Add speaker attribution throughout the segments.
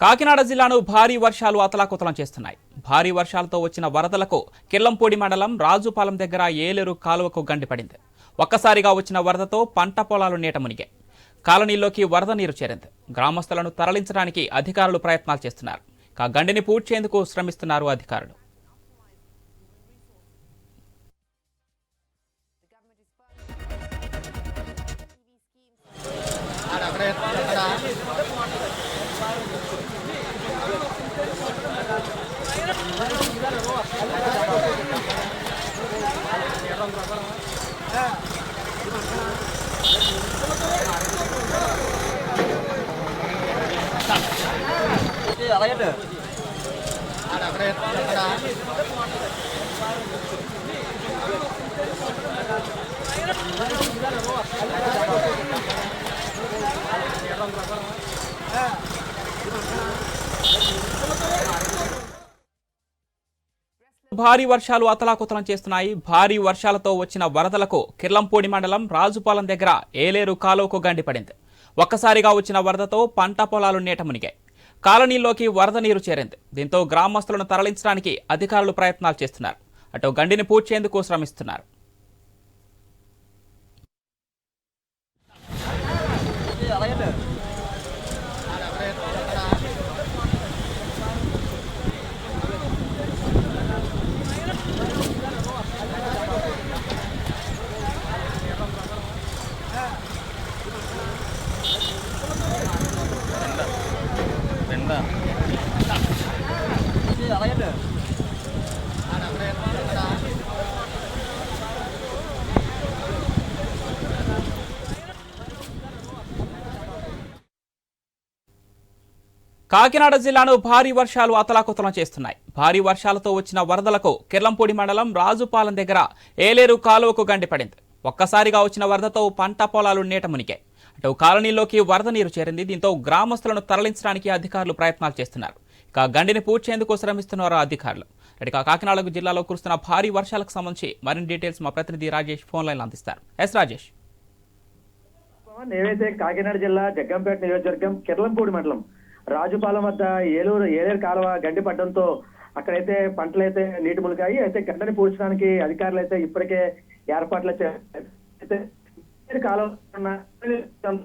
Speaker 1: కాకినాడ జిల్లాను భారీ వర్షాలు అతలాకుతలం చేస్తున్నాయి. భారీ వర్షాలతో వచ్చిన వరదలకు కిల్లంపూడి మండలం రాజుపాలెం దగ్గర ఏలేరు కాలువకు గండిపడింది ఒక్కసారిగా వచ్చిన వరదతో పంట పొలాలు నీట మునిగాయి. కాలనీలోకి వరద నీరు చేరింది. గ్రామస్తులను తరలించడానికి అధికారులు ప్రయత్నాలు చేస్తున్నారు. కా గండిని పూడ్చేందుకు శ్రమిస్తున్నారు అధికారులు. అలాగే అక్కడ అక్కడ భారీ వర్షాలు అతలాకుతలం చేస్తున్నాయి. భారీ వర్షాలతో వచ్చిన వరదలకు కిర్లంపూడి మండలం రాజుపాలెం దగ్గర ఏలేరు కాలువకు గండిపడింది ఒక్కసారిగా వచ్చిన వరదతో పంట పొలాలు నీట మునిగాయి. కాలనీలోకి వరద నీరు చేరింది. దీంతో గ్రామస్తులను తరలించడానికి అధికారులు ప్రయత్నాలు చేస్తున్నారు. అటు గండిని పూడ్చేందుకు శ్రమిస్తున్నారు. కాకినాడ జిల్లాను భారీ వర్షాలు అతలాకుతలం చేస్తున్నాయి. భారీ వర్షాలతో వచ్చిన వరదలకు కిర్లంపూడి మండలం రాజుపాలెం దగ్గర ఏలేరు కాలువకు గండిపడింది. ఒక్కసారిగా వచ్చిన వరదతో పంట పొలాలు నీట మునిగాయి. ఇటు కాలనీలోకి వరద నీరు చేరింది. దీంతో గ్రామస్తులను తరలించడానికి అధికారులు ప్రయత్నాలు చేస్తున్నారు. ఇక గండిని పూడ్చేందుకు శ్రమిస్తున్నారు అధికారులు. ఇక కాకినాడ జిల్లాలో కురుస్తున్న భారీ వర్షాలకు సంబంధించి మరిన్ని డీటెయిల్స్ మా ప్రతినిధి రాజేష్ ఫోన్ లైన్ అందిస్తారు. ఎస్ రాజేష్.
Speaker 2: నేనైతే ఏవైతే కాకినాడ జిల్లా జగ్గంపేట నియోజకవర్గం కిర్లంపూడి మండలం రాజుపాలెం వద్ద ఏలూరు ఏలేరు కాలువ గండి పడడంతో అక్కడైతే పంటలైతే నీటి మునిగాయి. అయితే గడ్డని పూడ్చడానికి అధికారులు అయితే ఇప్పటికే ఏర్పాట్లు చేశారు. అయితే ఏలేరు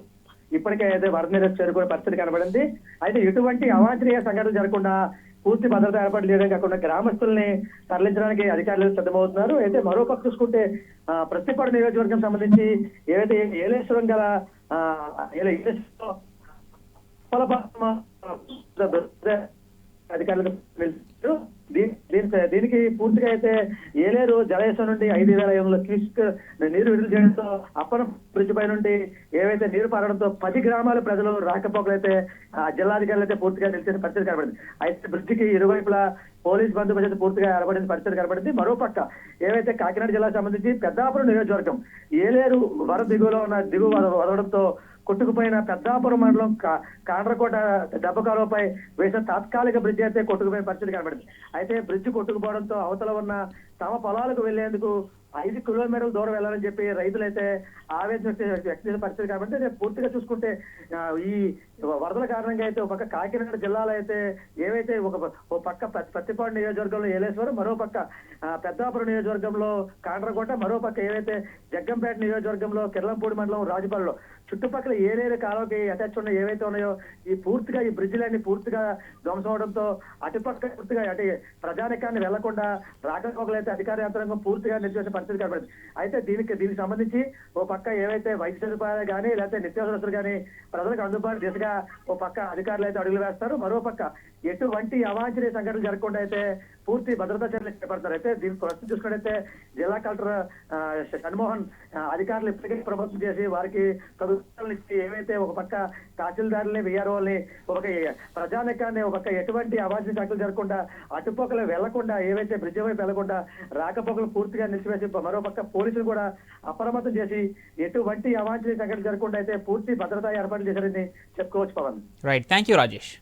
Speaker 2: ఇప్పటికే అయితే వరద నీరు చేరుకునే పరిస్థితి కనబడింది. అయితే ఎటువంటి అవాంఛనీయ సంఘటనలు జరగకుండా పూర్తి భద్రత ఏర్పాటు చేయడం కాకుండా గ్రామస్తుల్ని తరలించడానికి అధికారులు సిద్ధమవుతున్నారు. అయితే మరో పక్క చూసుకుంటే ఆ, ప్రతిపాడు నియోజకవర్గం సంబంధించి ఏదైతే ఏలేశ్వరం గల ఏలేశ్వరం అధికారులకు దీని- దీనికి పూర్తిగా అయితే ఏలేరు జలయసం నుండి ఐదు వేల ఐదు వందల క్యూసిక్ నీరు విడుదల చేయడంతో అప్పన బ్రిడ్జ్ పై నుండి ఏవైతే నీరు పారడంతో పది గ్రామాల ప్రజలు రాకపోకలైతే ఆ జిల్లాధికారులు అయితే పూర్తిగా నిలిచిన పరిస్థితి కనబడింది. అయితే బ్రిడ్జికి ఇరువైపులా పోలీస్ బందోబస్తు పూర్తిగా ఏర్పడిన పరిస్థితి కనబడింది. మరోపక్క ఏవైతే కాకినాడ జిల్లాకు సంబంధించి పెద్దాపురం నియోజకవర్గం ఏలేరు వర దిగువలో ఉన్న దిగువ వద- వదలడంతో కొట్టుకుపోయిన పెద్దాపురం మండలం కా- కాండ్రకోట దెబ్బకాలువపై వేసిన తాత్కాలిక బ్రిడ్జ్ అయితే కొట్టుకుపోయిన పరిస్థితి కనబడింది. అయితే బ్రిడ్జ్ కొట్టుకుపోవడంతో అవతల ఉన్న తమ పొలాలకు వెళ్ళేందుకు ఐదు కిలోమీటర్ల దూరం వెళ్ళాలని చెప్పి రైతులైతే ఆవేదన వ్యక్తిగత పరిస్థితి కాబట్టి రేపు పూర్తిగా చూసుకుంటే ఈ వరదల కారణంగా అయితే ఒక పక్క కాకినాడ జిల్లాలో అయితే ఏవైతే ఒక ఒక పక్క పత్తిపాడు నియోజకవర్గంలో ఏలేశ్వరం మరో పక్క పెద్దాపురం నియోజకవర్గంలో కాండ్రకోట మరో పక్క ఏవైతే జగ్గంపేట నియోజకవర్గంలో కిర్లంపూడి మండలం రాజుపాలలో చుట్టుపక్కల ఏరేరు కాలువకి అటాచ్ ఉన్న ఏవైతే ఉన్నాయో ఈ పూర్తిగా ఈ బ్రిడ్జిలన్నీ పూర్తిగా ధ్వంసం అవడంతో అటుపక్క పూర్తిగా అటు ప్రజానికాన్ని వెళ్ళకుండా రాకపోకలైతే అధికార యంత్రాంగం పూర్తిగా నిలిచేసిన పరిస్థితి కనబడింది. అయితే దీనికి దీనికి సంబంధించి ఓ పక్క ఏవైతే వైద్య సదుపాయాలు కానీ లేకపోతే నిత్యావసరస్తులు కానీ ప్రజలకు అందుబాటు దిశగా ఓ పక్క అధికారులు అయితే అడుగులు వేస్తారు. మరో పక్క ఎటువంటి అవాంఛనీయ సంఘటనలు జరగకుండా అయితే పూర్తి భద్రతా చర్యలు చేపడతారు. అయితే దీనికి ప్రస్తుతం చూసుకున్నట్టయితే జిల్లా కలెక్టర్ షణ్మోహన్ అధికారులు ఇప్పటికే ప్రభుత్వం చేసి వారికి ఇచ్చి ఏవైతే ఒక పక్క తహసీల్దారుల్ని విఆర్ఓల్ని ఒక ప్రజానికాన్ని ఒక పక్క ఎటువంటి అవాంఛనీయ సంఘటనలు జరగకుండా అటుపక్కలు వెళ్ళకుండా ఏవైతే బ్రిడ్జి వైపు వెళ్ళకుండా రాకపోకలు పూర్తిగా నిలిచివేసి మరో పక్క పోలీసులు కూడా అప్రమత్తం చేసి ఎటువంటి అవాంఛనీయ సంఘటనలు జరగకుండా అయితే పూర్తి భద్రతా ఏర్పాట్లు చేశారని చెప్పుకోవచ్చు Pawan.
Speaker 1: Right thank you Rajesh